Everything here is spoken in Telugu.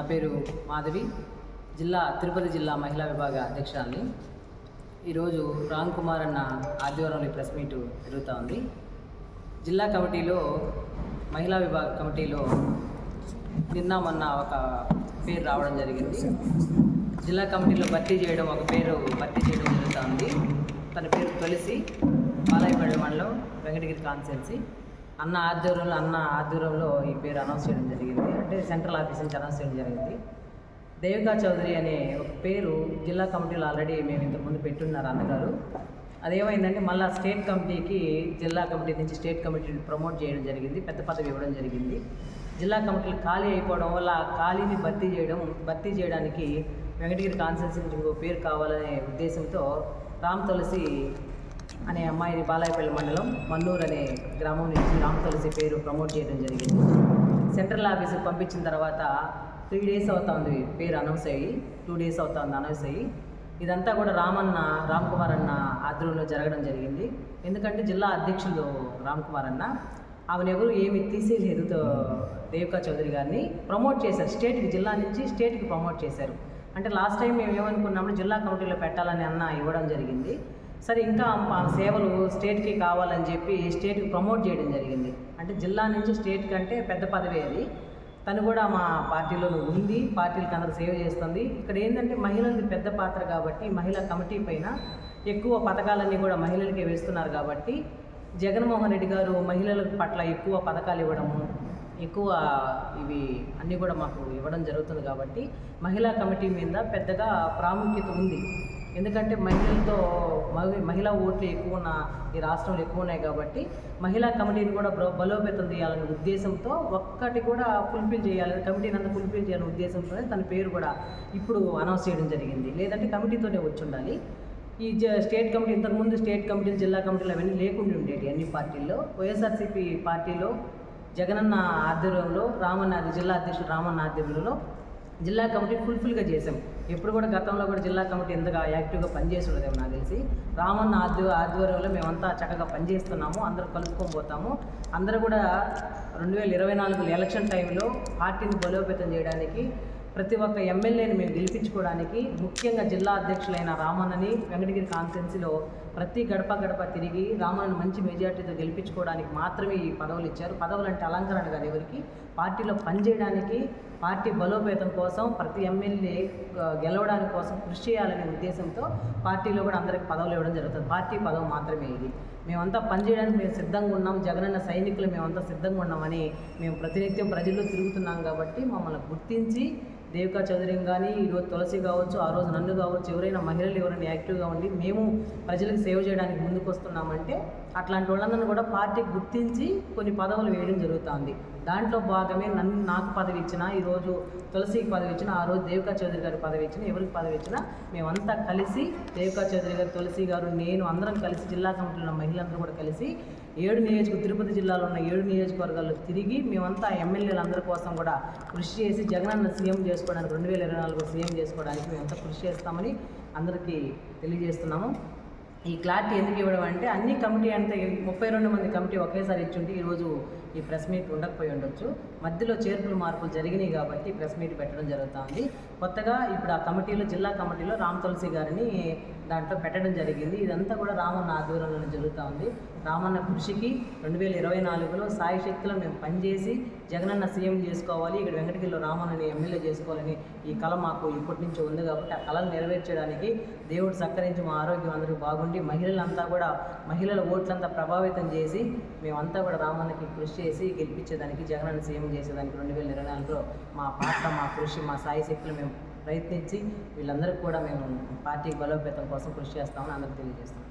నా పేరు మాధవి జిల్లా తిరుపతి జిల్లా మహిళా విభాగ అధ్యక్షురాలిని. ఈరోజు రామ్ కుమార్ అన్న ఆదివారంలో ప్రెస్ మీటు జరుగుతూ ఉంది. జిల్లా కమిటీలో మహిళా విభాగ కమిటీలో నిన్న మొన్న ఒక పేరు రావడం జరిగింది. జిల్లా కమిటీలో భర్తీ చేయడం ఒక పేరు భర్తీ చేయడం జరుగుతూ ఉంది. తన పేరు తులసి బాలాయపల్లి మండలం వెంకటగిరి కాన్స్టిట్యున్సీ. అన్న ఆధ్వర్యంలో అన్న ఆధ్వర్యంలో ఈ పేరు అనౌన్స్ చేయడం జరిగింది. అంటే సెంట్రల్ ఆఫీస్ నుంచి అనౌన్స్ చేయడం జరిగింది. దేవికా చౌదరి అనే ఒక పేరు జిల్లా కమిటీలో ఆల్రెడీ మేము ఇంతకుముందు పెట్టున్నారు అన్నగారు. అదేమైందంటే మళ్ళీ స్టేట్ కమిటీకి జిల్లా కమిటీ నుంచి స్టేట్ కమిటీని ప్రమోట్ చేయడం జరిగింది పెద్ద పదవి ఇవ్వడం జరిగింది. జిల్లా కమిటీలు ఖాళీ అయిపోవడం వల్ల ఖాళీని భర్తీ చేయడం భర్తీ చేయడానికి వెంకటగిరి కాన్సెన్సీ నుంచి ఇంకో పేరు కావాలనే ఉద్దేశంతో రామ్ తులసి అనే అమ్మాయిని బాలాయపల్లి మండలం మన్నూరు అనే గ్రామం నుంచి రామ్ తులసి పేరు ప్రమోట్ చేయడం జరిగింది. సెంట్రల్ ఆఫీస్కి పంపించిన తర్వాత త్రీ డేస్ అవుతుంది పేరు అనౌన్స్ అయ్యి టూ డేస్ అవుతుంది అనౌన్స్ అయ్యి. ఇదంతా కూడా రామన్న రామ్ కుమార్ అన్న ఆధ్వర్యంలో జరగడం జరిగింది. ఎందుకంటే జిల్లా అధ్యక్షులు రామ్ కుమార్ అన్న ఆమెను ఎవరు ఏమి తీసేయలేదు దేవికా చౌదరి గారిని ప్రమోట్ చేశారు. స్టేట్కి జిల్లా నుంచి స్టేట్కి ప్రమోట్ చేశారు. అంటే లాస్ట్ టైం మేము ఏమనుకున్నాము జిల్లా కమిటీలో పెట్టాలని అన్న ఇవ్వడం జరిగింది. సరే ఇంకా మా సేవలు స్టేట్కి కావాలని చెప్పి స్టేట్కి ప్రమోట్ చేయడం జరిగింది. అంటే జిల్లా నుంచి స్టేట్ కంటే పెద్ద పదవి అది. తను కూడా మా పార్టీలో ఉంది. పార్టీలకు అందరూ సేవ చేస్తుంది. ఇక్కడ ఏంటంటే మహిళలది పెద్ద పాత్ర కాబట్టి మహిళా కమిటీ పైన ఎక్కువ పథకాలన్నీ కూడా మహిళలకే వేస్తున్నారు కాబట్టి జగన్మోహన్ రెడ్డి గారు మహిళల పట్ల ఎక్కువ పథకాలు ఇవ్వడము ఎక్కువ ఇవి అన్నీ కూడా మాకు ఇవ్వడం జరుగుతుంది కాబట్టి మహిళా కమిటీ మీద పెద్దగా ప్రాముఖ్యత ఉంది. ఎందుకంటే మహిళలతో మహి- మహిళా ఓట్లు ఎక్కువ ఉన్న ఈ రాష్ట్రంలో ఎక్కువ ఉన్నాయి కాబట్టి మహిళా కమిటీని కూడా బలోపేతం చేయాలనే ఉద్దేశంతో ఒక్కటి కూడా ఫుల్ఫిల్ చేయాలని కమిటీని అంతా ఫుల్ఫిల్ చేయాలనే ఉద్దేశంతోనే తన పేరు కూడా ఇప్పుడు అనౌన్స్ చేయడం జరిగింది. లేదంటే కమిటీతోనే వచ్చి ఉండాలి. ఈ జ- స్టేట్ కమిటీ ఇంతకుముందు స్టేట్ కమిటీలు జిల్లా కమిటీలు అవన్నీ లేకుండా ఉండేవి అన్ని పార్టీల్లో. వైఎస్ఆర్సీపీ పార్టీలో జగనన్న ఆధ్వర్యంలో రామన్న జిల్లా అధ్యక్షుడు రామన్న ఆధ్వర్యంలో జిల్లా కమిటీ ఫుల్ఫిల్గా చేసాం ఎప్పుడు కూడా గతంలో కూడా జిల్లా కమిటీ ఎంతగా యాక్టివ్గా పనిచేసి ఉండదేమో నాకు తెలిసి. రామన్న ఆధ్వ ఆధ్వర్యంలో మేమంతా చక్కగా పనిచేస్తున్నాము. అందరూ కలుపుకొని పోతాము. అందరూ కూడా రెండు వేల ఇరవై నాలుగు ఎలక్షన్ టైంలో పార్టీని బలోపేతం చేయడానికి ప్రతి ఒక్క ఎమ్మెల్యేని మేము గెలిపించుకోవడానికి ముఖ్యంగా జిల్లా అధ్యక్షులైన రామన్నని వెంకటగిరి కాన్స్టిట్యున్సీలో ప్రతి గడప గడప తిరిగి రామన్నని మంచి మెజార్టీతో గెలిపించుకోవడానికి మాత్రమే ఈ పదవులు ఇచ్చారు. పదవులు అంటే అలంకరణ కాదు ఎవరికి పార్టీలో పనిచేయడానికి పార్టీ బలోపేతం కోసం ప్రతి ఎమ్మెల్యే గెలవడానికి కోసం కృషి చేయాలనే ఉద్దేశంతో పార్టీలో కూడా అందరికి పదవులు ఇవ్వడం జరుగుతుంది. పార్టీ పదవి మాత్రమే ఇది. మేమంతా పనిచేయడానికి మేము సిద్ధంగా ఉన్నాం. జగనన్న సైనికులు మేమంతా సిద్ధంగా ఉన్నామని మేము ప్రతినిత్యం ప్రజల్లో తిరుగుతున్నాం కాబట్టి మమ్మల్ని గుర్తించి దేవికా చౌదరిని కానీ ఈరోజు తులసి కావచ్చు ఆ రోజు నన్ను కావచ్చు ఎవరైనా మహిళలు ఎవరైనా యాక్టివ్గా ఉండి మేము ప్రజలకు సేవ చేయడానికి ముందుకు వస్తున్నామంటే అట్లాంటి వాళ్ళందరినీ కూడా పార్టీ గుర్తించి కొన్ని పదవులు వేయడం జరుగుతుంది. దాంట్లో భాగమే నన్ను నాకు పదవి ఇచ్చిన ఈరోజు తులసికి పదవి ఇచ్చిన ఆ రోజు దేవికా చౌదరి గారు పదవి ఇచ్చిన ఎవరికి పదవి ఇచ్చినా మేమంతా కలిసి దేవికా చౌదరి గారు తులసి గారు నేను అందరం కలిసి జిల్లా కమిటీలో ఉన్న మహిళలందరూ కూడా కలిసి ఏడు నియోజక తిరుపతి జిల్లాలో ఉన్న ఏడు నియోజకవర్గాల్లో తిరిగి మేమంతా ఎమ్మెల్యేలందరి కోసం కూడా కృషి చేసి జగనన్న సీఎం చేసుకోవడానికి రెండు వేల ఇరవై నాలుగు సీఎం చేసుకోవడానికి మేమంతా కృషి చేస్తామని అందరికీ తెలియజేస్తున్నాము. ఈ క్లారిటీ ఎందుకు ఇవ్వడం అంటే అన్ని కమిటీ అంటే ముప్పై రెండు మంది కమిటీ ఒకేసారి ఇచ్చుంటే ఈరోజు ఈ ప్రెస్ మీట్ ఉండకపోయి ఉండొచ్చు. మధ్యలో చేర్పులు మార్పులు జరిగినాయి కాబట్టి ప్రెస్ మీట్ పెట్టడం జరుగుతుంది. కొత్తగా ఇప్పుడు ఆ కమిటీలో జిల్లా కమిటీలో రామ్ తులసి గారిని దాంట్లో పెట్టడం జరిగింది. ఇదంతా కూడా రామన్న ఆధ్వర్యంలో జరుగుతూ ఉంది రామన్న కృషికి రెండు వేల ఇరవై నాలుగులో సాయి శక్తిలో మేము పనిచేసి జగనన్న సీఎం చేసుకోవాలి. ఇక్కడ వెంకటగిరిలో రామన్నని ఎమ్మెల్యే చేసుకోవాలని ఈ కళ మాకు ఇప్పటి నుంచి ఉంది కాబట్టి ఆ కళను నెరవేర్చడానికి దేవుడు సహకరించి మా ఆరోగ్యం అందరూ బాగుండి మహిళలంతా కూడా మహిళల ఓట్లంతా ప్రభావితం చేసి మేమంతా కూడా రామన్నకి కృషి చేసి గెలిపించేదానికి జగనన్న సీఎం చేసేదానికి రెండు వేల ఇరవై నాలుగులో మా పాత్ర మా కృషి మా సాయి శక్తులు మేము ప్రయత్నించి వీళ్ళందరికీ కూడా మేము పార్టీ బలోపేతం కోసం కృషి చేస్తామని అందరికీ తెలియజేస్తాం